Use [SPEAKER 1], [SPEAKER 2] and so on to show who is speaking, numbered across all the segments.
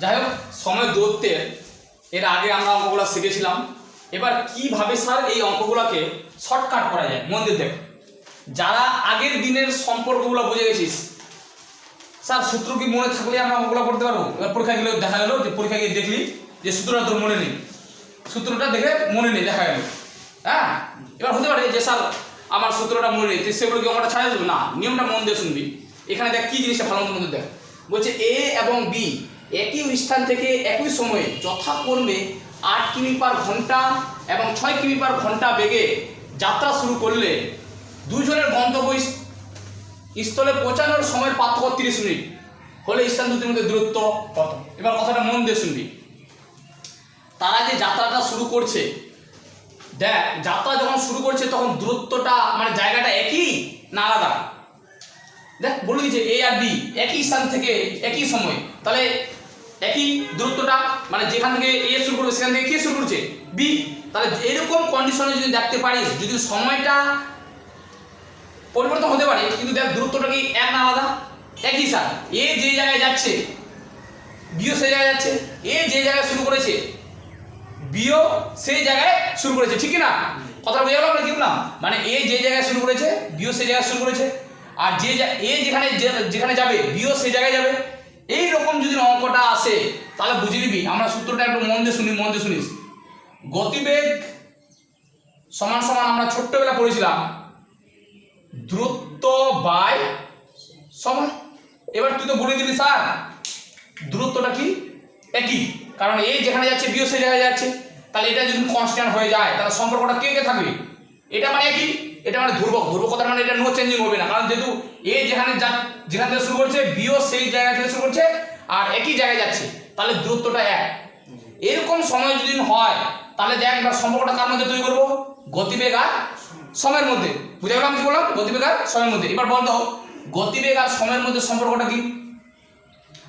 [SPEAKER 1] যাই হোক, সময় দূরত্বের এর আগে আমরা অঙ্কগুলো শিখেছিলাম। এবার কীভাবে স্যার এই অঙ্কগুলোকে শর্টকাট করা যায়? মন্দির দেখ। যারা আগের দিনের সম্পর্কগুলো বুঝে গেছিস স্যার সূত্র কি মনে থাকলে আমরা অঙ্কগুলো করতে পারব? এবার পরীক্ষা গেলে দেখা গেলো যে পরীক্ষা গিয়ে দেখলি যে সূত্রটা তোর মনে নেই। সূত্রটা দেখে মনে নেই, দেখা গেল। হ্যাঁ? এবার হতে পারে যে স্যার আমার সূত্রটা মনে নেই সেগুলো কি অঙ্কটা ছাড়া দেবো না, নিয়মটা মন দিয়ে শুনবি। এখানে দেখ কি জিনিসটা ভালো মধ্যে দেখ। বলছে এ এবং বি একই স্থান থেকে একই সময়ে যথাক্রমে আট কিমি পার ঘণ্টা এবং ছয় কিমি পার ঘণ্টা বেগে যাত্রা শুরু করলে দুজনের গন্তব্য স্থলে পৌঁছানোর সময়ের পার্থক্য তিরিশ মিনিট। হলে স্থান দুটির মধ্যে দূরত্ব কত এবার কথাটা মন দিয়ে শুনবি। তারা যে যাত্রাটা শুরু করছে। দেখ, যাত্রা যখন শুরু করছে, তখন দূরত্বটা মানে জায়গাটা একই না আলাদা? দেখ, বলে দিচ্ছে এ আর বি একই স্থান থেকে একই সময়। তাহলে একই দূরত্বটা মানে যেখান থেকে এ শুরু করবে, সেখান থেকে কে শুরু করছে বি তাহলে এরকম কন্ডিশনে যদি দেখতে পারিস, যদি সময়টা পরিবর্তন হতে পারে, কিন্তু দেখ দূরত্বটা কি এক না আলাদা? একই স্যার এ যে জায়গায় যাচ্ছে বিও সেই জায়গায় যাচ্ছে এ যে জায়গায় শুরু করেছে বিও সেই জায়গায় শুরু করেছে, ঠিক না কথা বুঝে গেলাম না কি বললাম? মানে এ যে জায়গায় শুরু করেছে বিও সেই জায়গায় শুরু করেছে, আর যে এ যেখানে যেখানে যাবে বিও সেই জায়গায় যাবে। এই রকম যদি অঙ্কটা আসে, তাহলে বুঝে নিবি আমরা সূত্রটা একটু মন দিয়ে শুনি, মন দিয়ে শুনিস। গতিবেগ সমান সমান আমরা ছোট্টবেলা পড়েছিলাম দ্রুত বাই সমান। এবার তুই তো বলে দিলি স্যার। দূরত্বটা কি? একই। কারণ এই যেখানে যাচ্ছে বিও সেই জায়গায় যাচ্ছে। তাহলে এটা যদি কনস্ট্যান্ট হয়ে যায়, তাহলে সম্পর্কটা কে কে থাকবে? এটা মানে একই এটা মানে ধ্রুবক। ধ্রুবকতার মানে এটা নো চেঞ্জিং হবে না। কারণ যেহেতু এ যেখানে যা যেখান থেকে শুরু করছে বিও সেই জায়গা থেকে শুরু করছে, আর একই জায়গায় যাচ্ছে। তাহলে দূরত্বটা এক। এরকম সময় যদি হয়, তাহলে দেখ এবার সম্পর্কটা কার মধ্যে তৈরি করব? গতিবেগ আর সময়ের মধ্যে। বুঝে গেলাম কি বললাম? গতিবেগ আর সময়ের মধ্যে। এবার বলতো গতিবেগ আর সময়ের মধ্যে সম্পর্কটা কি?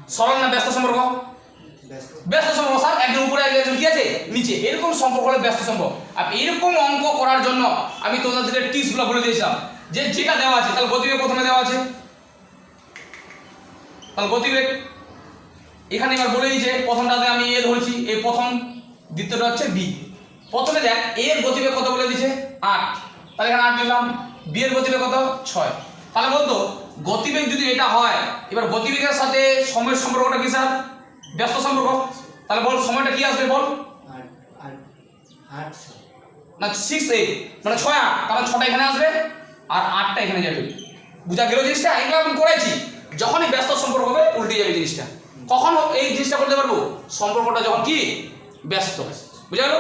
[SPEAKER 1] সরল না ব্যস্ত সম্পর্ক? ব্যস্ত। সম্পর্ক, স্যার একজন উপরে একজন কি আছে? নিচে। এরকম সম্পর্ক হলে ব্যস্ত সম্পর্ক। আর এরকম অঙ্ক করার জন্য আমি তোমাদের টিপসগুলো বলে দিয়েছিলাম। যে যেটা দেওয়া আছে, তাহলে গতিবেগ প্রথমে দেওয়া আছে। তাহলে গতিবেগ। এখানে এবার বলে দিয়েছে, প্রথমটাতে আমি এ ধরছি এই প্রথম, দ্বিতীয়টা হচ্ছে বি। প্রথমে দেখ, এ এর গতিবেগ কত বলে দিয়েছে? আট। তাহলে এখানে আট দিলাম বি এর গতিবেগ কত? ছয়। তাহলে বলতো, গতিবেগ যদি এটা হয়, এবার গতিবেগের সাথে সময়ের সম্পর্কটা কি, স্যার? ব্যস্ত সম্পর্ক? তাহলে বল সময়টা কি আসবে বল? না সিক্স এইট মানে ছয় আট। কারণ ছটা এখানে আসবে আর আটটা এখানে যাবে। বুঝা গেল জিনিসটা? এগুলো আমি করেছি যখনই ব্যস্ত সম্পর্ক হবে উল্টে যাবে জিনিসটা। কখন এই জিনিসটা করতে পারব? সম্পর্কটা যখন কি? ব্যস্ত। বুঝা গেল?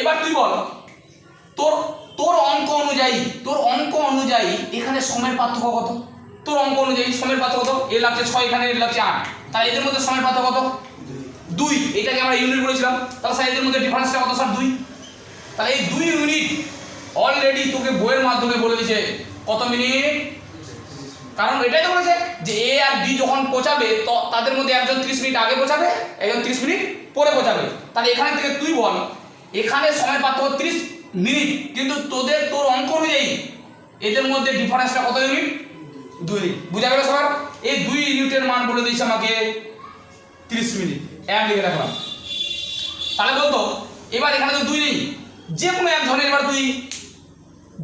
[SPEAKER 1] এবার তুই বল তোর তোর অঙ্ক অনুযায়ী তোর অঙ্ক অনুযায়ী এখানে সময়ের পার্থক্য কত? তোর অঙ্ক অনুযায়ী সময়ের পার্থক্য কত? এ লাগছে ছয় এখানে এ লাগছে আট। তাহলে এদের মধ্যে সময় পার্থক্য কত? দুই। এটাকে আমরা ইউনিট বলেছিলাম। তাহলে স্যার এদের মধ্যে ডিফারেন্সটা কত স্যার দুই। তাহলে এই দুই ইউনিট অলরেডি তোকে বইয়ের মাধ্যমে বলে দিয়েছে কত মিনিট কারণ এটাই তো বলেছে যে এ আর বি যখন পৌঁছাবে, তো তাদের মধ্যে একজন ত্রিশ মিনিট আগে পৌঁছাবে, একজন ত্রিশ মিনিট পরে পৌঁছাবে। তাহলে এখানে থেকে তুই বল, এখানে সময় পার্থক্য ত্রিশ মিনিট কিন্তু তোদের তোর অঙ্ক অনুযায়ী এদের মধ্যে ডিফারেন্সটা কত ইউনিট দুই। বুঝা গেল সবার এই দুই ইউনিটের মান বলে দিয়েছে আমাকে তিরিশ মিনিট। এক লিখে রাখলাম। তাহলে বলতো, এবার এখানে তো দুই নেই। যে কোনো এক ধরনের এবার তুই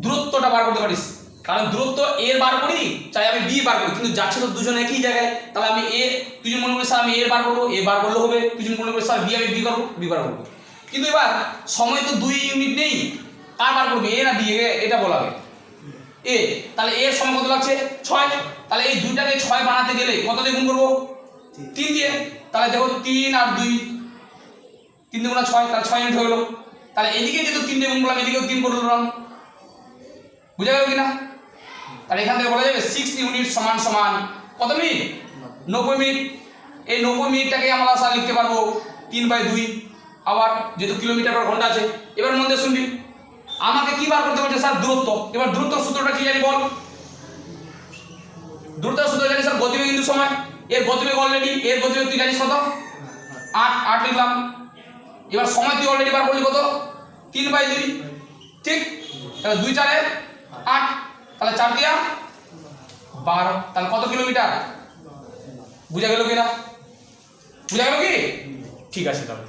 [SPEAKER 1] দূরত্বটা বার করতে পারিস। কারণ দূরত্ব এর বার করি চাই আমি বি বার করি। কিন্তু যাচ্ছে তো দুজন একই জায়গায়, তাহলে আমি এ যদি মনে করিস আমি এর বার করব এ বার করলে হবে। যদি মনে করিস স্যার বি আমি বি করব বি বার করব। কিন্তু এবার সময় তো দুই ইউনিট নেই। কার বার করবে? এ না বি এটা বলাবে এ তাহলে এর সময় কত লাগছে? ছয়। তাহলে এই দুইটাকে ছয় বানাতে গেলে কত দিয়ে গুণ করব? তিন। দিয়ে। তাহলে দেখো তিন আর দুই। তিন দুগুণা ছয় তাহলে ছয় ইউনিট গেলো তাহলে এদিকে যেহেতু তিন দিয়ে গুণ করলাম এদিকেও তিন করে দিলাম বুঝা গেল কিনা? তাহলে এখান থেকে বলা যাবে সিক্স ইউনিট সমান সমান কত মিনিট? নব্বই মিনিট। এই নব্বই মিনিটটাকে আমরা স্যার লিখতে পারব তিন বাই দুই। আবার যেহেতু কিলোমিটার পার ঘণ্টা আছে এবার মধ্যে শুনবি। আমাকে কি বার করতে বলছে স্যার? দূরত্ব। এবার দূরত্ব সূত্রটা কি জানি বল? দূরত্ব সূত্র জানি স্যার, গতিবেগ কিন্তু সময়। এর গতিবেগ অলরেডি এর গতিবেগ তুই জানিস কত? আট আট লিখলাম এবার সময় তুই অলরেডি বার করলি কত? তিন বাই দুই। ঠিক? তাহলে দুই চারে আট। তাহলে চার দিয়া বারো। তাহলে কত কিলোমিটার? বুঝা গেল কি না বুঝা গেল কি? ঠিক আছে তাহলে।